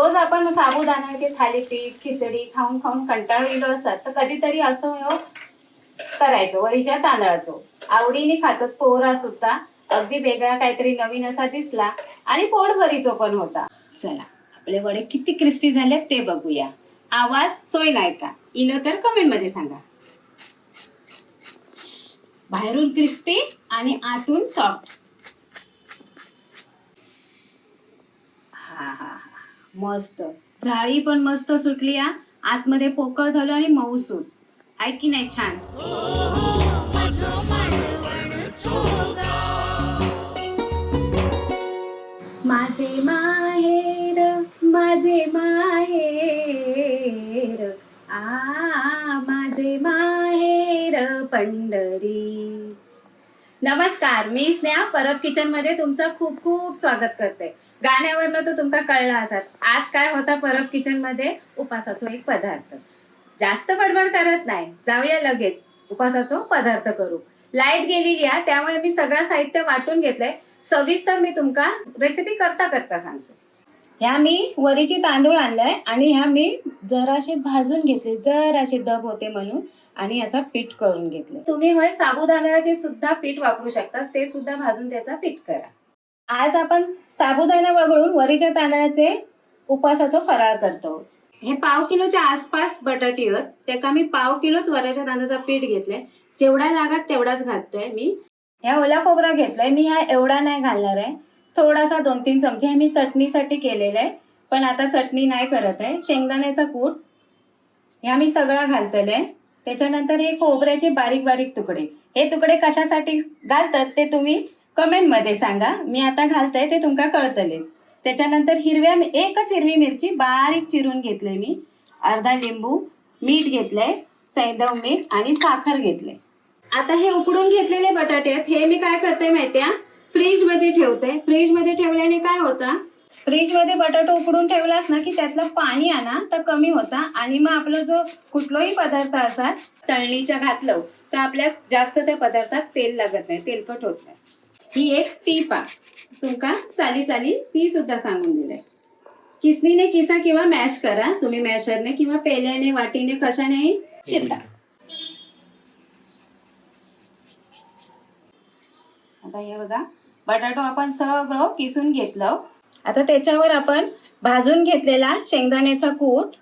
रोज आपण साबुदाण्याचे थालीपीठ खिचडी खाऊन खाऊन कंटाळलेलो असतात. तर कधीतरी असं हो करायचो वरीच्या तांदळाचो. आवडीने खातो पोहरा सुद्धा. अगदी वेगळा काहीतरी नवीन असा दिसला आणि पोटभरीचो पण होता. चला आपले वडे किती क्रिस्पी झालेत ते बघूया. आवाज सोय नाही का? इनो तर कमेंटमध्ये सांगा. बाहेरून क्रिस्पी आणि आतून सॉफ्ट हा हा. मस्त. जाळी पण मस्त सुटली हा. आतमध्ये पोकळ झालं आणि मऊसूत आहे की नाही छान? माझे माहेर माझे माहेर आ माझे माहेर पंढरी. नमस्कार मी स्नेहा परब किचनमध्ये तुमचं खूप खूप स्वागत करते. गाण्यावरनं तर तुमका कळला असत आज काय होता परब किचनमध्ये? उपासाचो एक पदार्थ. जास्त बडबड करत नाही. जाऊया लगेच. उपासाचो पदार्थ करू. लाइट गेलेली आहे त्यामुळे मी सगळं साहित्य वाटून घेतलंय. सविस्तर मी तुमका रेसिपी करता करता सांगते. ह्या मी वरीची तांदूळ आणलाय आणि ह्या मी जराशे भाजून घेतले. जराशे दब होते म्हणून आणि असं पीठ करून घेतले. तुम्ही होय साबुदाण्याचे सुद्धा पीठ वापरू शकता. ते सुद्धा भाजून त्याचा पीठ करा. आज आपण साबुदाणा वगळून वरीच्या तांदळाचे उपासाचा फराळ करतो. हे पाव किलोच्या आसपास बटाटी आहेत. त्याका मी पाव किलोच वऱ्याच्या तांदळाचा पीठ घेतलंय. जेवढा लागत तेवढाच घालतोय मी. ह्या ओला खोबरा घेतलाय. मी ह्या एवढा नाही घालणार आहे. थोडासा दोन तीन चमचे हे मी चटणीसाठी केलेलं आहे पण आता चटणी नाही करत आहे. शेंगदाण्याचा कूट ह्या मी सगळा घालतले त्याच्यानंतर हे खोबऱ्याचे बारीक बारीक तुकडे. हे तुकडे कशासाठी घालतात ते तुम्ही कमेंटमध्ये सांगा. मी आता घालतंय ते तुमका कळतलेच. त्याच्यानंतर हिरव्या एकच हिरवी मिरची बारीक चिरून घेतले मी. अर्धा लिंबू मीठ घेतलंय सैदव मीठ आणि साखर घेतले आता हे उकडून घेतलेले बटाटे आहेत. हे मी काय करते माहितीये? फ्रीजमध्ये ठेवते फ्रीजमध्ये ठेवल्याने काय होतं? फ्रीजमध्ये बटाटा उकडून ठेवलास ना की त्यातलं पाणी आणा तर कमी होता. आणि मग आपला जो कुठलाही पदार्थ असा तळणीच्या घातलं तर आपल्या जास्त त्या पदार्थात तेल लागत नाही. तेलकट होत नाही. ही एक टीप आहे. तुमका चाली चाली ती सुद्धा सांगून दिलंय किसनीने किसा किंवा मॅश करा. तुम्ही मॅशरने किंवा पेल्याने वाटीने कशाने चिरता. आता हे बघा बटाटो आपण सगळं किसून घेतलं. आता त्याच्यावर आपण भाजून घेतलेला शेंगदाण्याचा कूट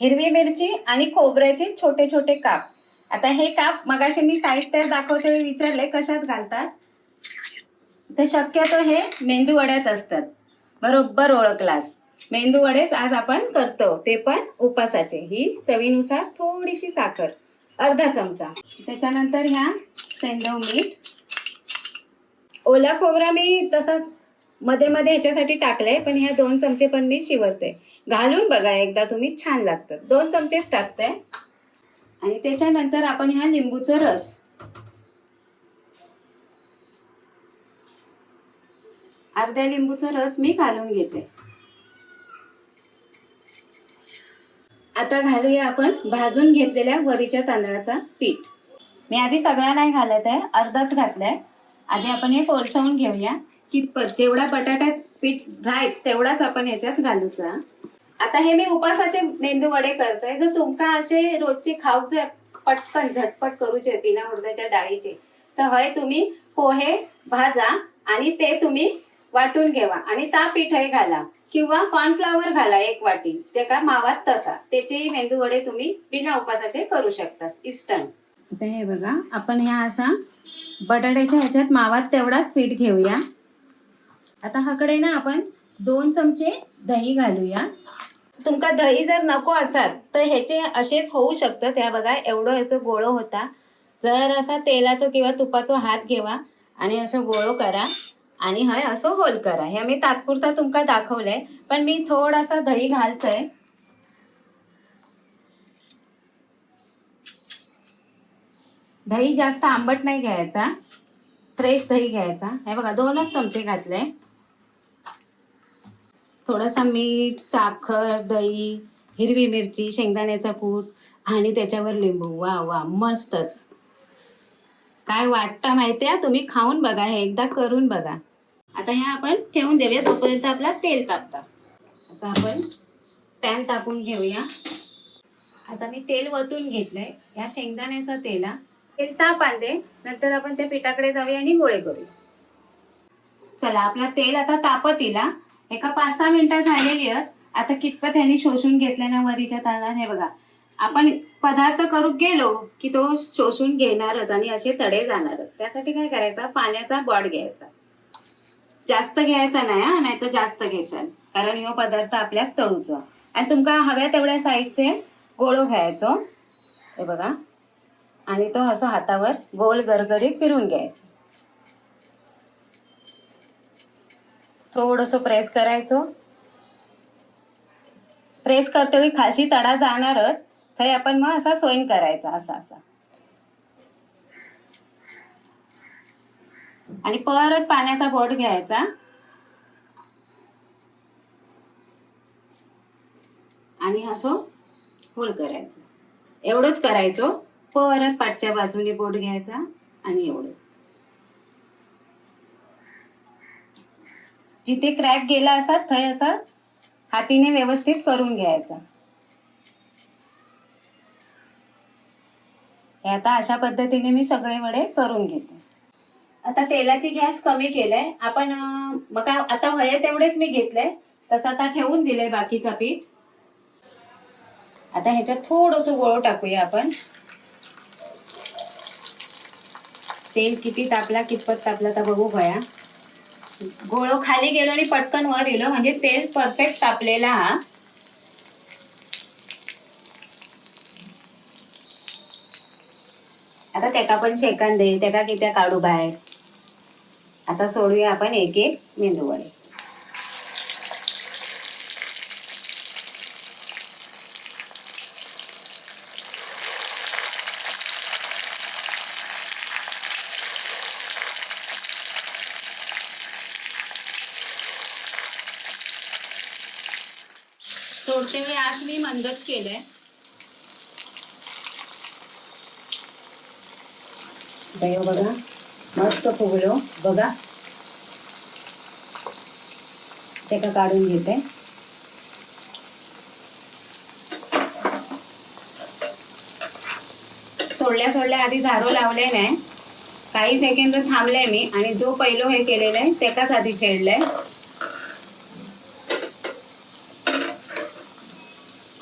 हिरवी मिरची आणि खोबऱ्याचे छोटे छोटे काप. आता हे काप मगाशी मी साहित्य दाखवते विचारले कशात घालतास? तर शक्यतो हे मेंदू वड्यात असतात. बरोबर ओळखलास. मेंदू वडेच आज आपण करतो ते पण उपासाचे. ही चवीनुसार थोडीशी साखर अर्धा चमचा. त्याच्यानंतर ह्या सेंदव मीठ. ओला खोबरा मी तसं मध्ये मध्ये ह्याच्यासाठी टाकलंय पण ह्या दोन चमचे पण मी शिवरते. घालून बघा एकदा तुम्ही छान लागतं. दोन चमचेच टाकते. आणि त्याच्यानंतर आपण ह्या लिंबूचा रस. अर्ध्या लिंबूचा रस मी घालून घेते. आता घालूया आपण भाजून घेतलेल्या वरीच्या तांदळाचा पीठ. मी आधी सगळा नाही घालत आहे अर्धाच घातलाय. आधी आपण हे कोलसवून घेऊया. की जेवढा बटाट्यात पीठ राहील तेवढाच आपण याच्यात घालूचा. आता हे मी उपासाचे मेंदू वडे करतोय. जर तुमका असे रोजचे खाऊ जर पटकन झटपट करूचे बिना उडदाच्या डाळीचे तर हय तुम्ही पोहे भाजा आणि ते तुम्ही वाटून घेवा. आणि ता पिठही घाला किंवा कॉर्नफ्लावर घाला एक वाटी. ते का मावात तसा. त्याचेही मेंदू वडे तुम्ही बिना उपासाचे करू शकता इस्टंट आता हे बघा आपण ह्या असा बटाट्याच्या ह्याच्यात मावात तेवढाच पीठ घेऊया. आता हाकडे ना आपण दोन चमचे दही घालूया. तुमका दही जर नको असाल तर ह्याचे असेच होऊ शकतं. त्या बघा एवढं असं गोळो होता. जर असा तेलाचो किंवा तुपाचो हात घेवा आणि असं गोळो करा आणि हय असं होल करा. हे मी तात्पुरता तुमका दाखवलंय पण मी थोडासा दही घालतोय. दही जास्त आंबट नाही घ्यायचा. फ्रेश दही घ्यायचा. हे बघा दोनच चमचे घातले. थोडासा मीठ साखर दही हिरवी मिरची शेंगदाण्याचा कूट आणि त्याच्यावर लिंबू. वा वा मस्तच. काय वाटतं माहिती आहे तुम्ही खाऊन बघा हे एकदा करून बघा. आता ह्या आपण ठेवून देऊया. तोपर्यंत आपला तेल तापता आता आपण पॅन तापून घेऊया. आता मी तेल वतून घेतलंय. या शेंगदाण्याचा तेल हा. तेल ताप आणते. नंतर आपण त्या पिठाकडे जाऊया आणि गोळे करूया. चला आपला तेल आता तापत इला एका पाच सहा मिनिटं झालेली आहेत. आता कितपत ह्यानी शोषून घेतल्या ना वरीच्या तांदळाने बघा. आपण पदार्थ करू गेलो की तो शोषून घेणारच आणि असे तडे जाणारच. त्यासाठी काय करायचं? पाण्याचा बॉड घ्यायचा. जास्त घ्यायचा नाही हा नाही तर जास्त घेशाल. कारण ह्यो पदार्थ आपल्यात तळूचो आणि तुमका हव्या तेवढ्या साईजचे गोळो घ्यायचो. हे बघा. आणि तो असं हातावर गोल गरगरीत फिरून घ्यायचं. थोडंसं प्रेस करायचो. प्रेस करतेवेळी खाशी तडा जाणारच तरी आपण मग असा सोईन करायचा असा असा. आणि परत पाण्याचा बोट घ्यायचा. आणि असं होल करायचं. एवढंच करायचो. परत पाठच्या बाजूने बोट घ्यायचा आणि एवढं. जिथे क्रॅक गेला असा थंय असा हातीने व्यवस्थित करून घ्यायचा. हे आता अशा पद्धतीने मी सगळे वडे करून घेते. आता तेलाची गॅस कमी केलाय. आपण मग काय आता वय तेवढेच मी घेतलंय. तसं आता ठेवून दिले बाकीचा पीठ. आता ह्याच्यात थोडस गोळ टाकूया आपण. तेल किती तापला कितपत तापला तर बघू भया. गोळो खाली गेलो आणि पटकन वर येलो म्हणजे तेल परफेक्ट तापलेला हा. आता तेका पण शेकन दे. तेका कित्या काढू बाहेर? आता सोडूया आपण एक एक मेंदू वडे सोडते वेळी आज मी मंदच केलंय दया हो बघा. मस्त फुगलो. बघा. ते का काढून घेते. सोडल्या सोडल्या आधी झाडू लावले नाही. काही सेकंद थांबले मी आणि जो पहिलो हे केलेलं आहे त्याकाच आधी छेडलंय.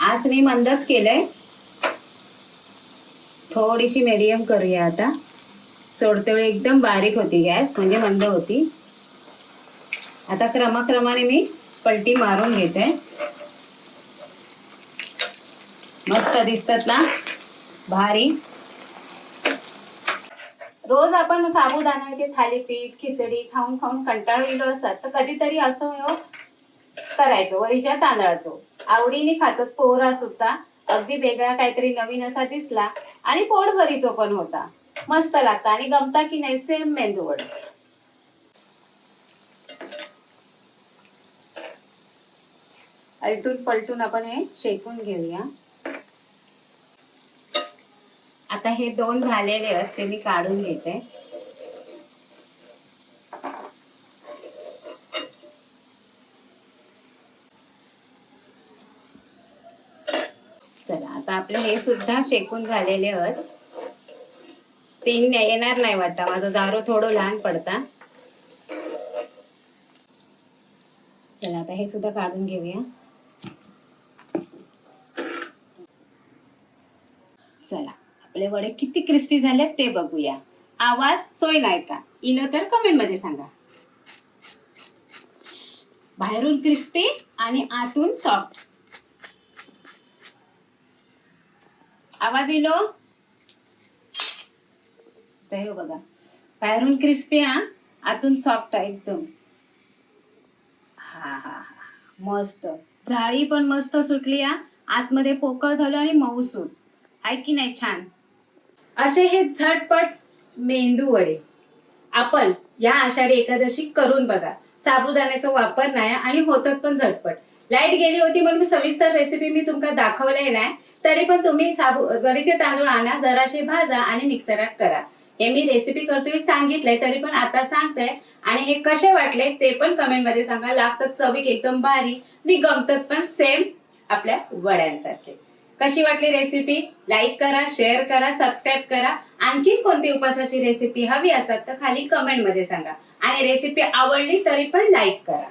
आज मी मंदच केलंय. थोडीशी मिडियम करूया आता. सोडते वेळी एकदम बारीक होती गॅस म्हणजे मंद होती. आता क्रमाक्रमाने मी पलटी मारून घेते. मस्त दिसतात ना? भारी. रोज आपण साबुदाण्याचे थालीपीठ खिचडी खाऊन खाऊन कंटाळलेलो असतात तर कधीतरी असं हो. करायचो वरीच्या तांदळाचो. आवडीने खातात पोहरा सुद्धा. अगदी वेगळा काहीतरी नवीन असा दिसला आणि पोटभरीचो पण होता. मस्त लागता आणि गमता की नाही सेम मेंदू वड अलटून पलटून आपण हे शेकून घेऊया. आता हे दोन झालेले आहेत ते मी काढून घेते. चला आता आपले हे सुद्धा शेकून झालेले आहेत तीन येणार नाही वाटतं. माझं दारू थोडं लहान पडता. चला आता हे सुद्धा काढून घेऊया. चला आपले वडे किती क्रिस्पी झालेत ते बघूया. आवाज सोय नाही का? इनो तर कमेंटमध्ये सांगा. बाहेरून क्रिस्पी आणि आतून सॉफ्ट आवाज येलो हो? बघा. बाहेरून क्रिस्पी हा. आतून सॉफ्ट आहे एकदम. हा हा हा. मस्त. झाळी पण मस्त सुटली हा. आतमध्ये पोकळ झालं आणि मऊसूत आहे की नाही छान? असे हे झटपट मेंदू वडे. आपण या आषाढी एकादशी करून बघा. साबुदाण्याचा वापर नाही आणि होतात पण झटपट. लाइट गेली होती म्हणून मी सविस्तर रेसिपी मी तुमका दाखवले नाही. तरी पण तुम्ही साबू वरीचे तांदूळ आणा जराशे भाजा आणि मिक्सरात करा. हे मी रेसिपी करतोय सांगितलंय तरी पण आता सांगते. आणि हे कसे वाटले ते पण कमेंटमध्ये सांगा. लागतात चवीक एकदम भारी आणि गमतात पण सेम आपल्या वड्यांसारखे. कशी वाटली रेसिपी लाईक करा शेअर करा सबस्क्राईब करा. आणखी कोणती उपासाची रेसिपी हवी असत तर खाली कमेंटमध्ये सांगा. आणि रेसिपी आवडली तरी पण लाईक करा.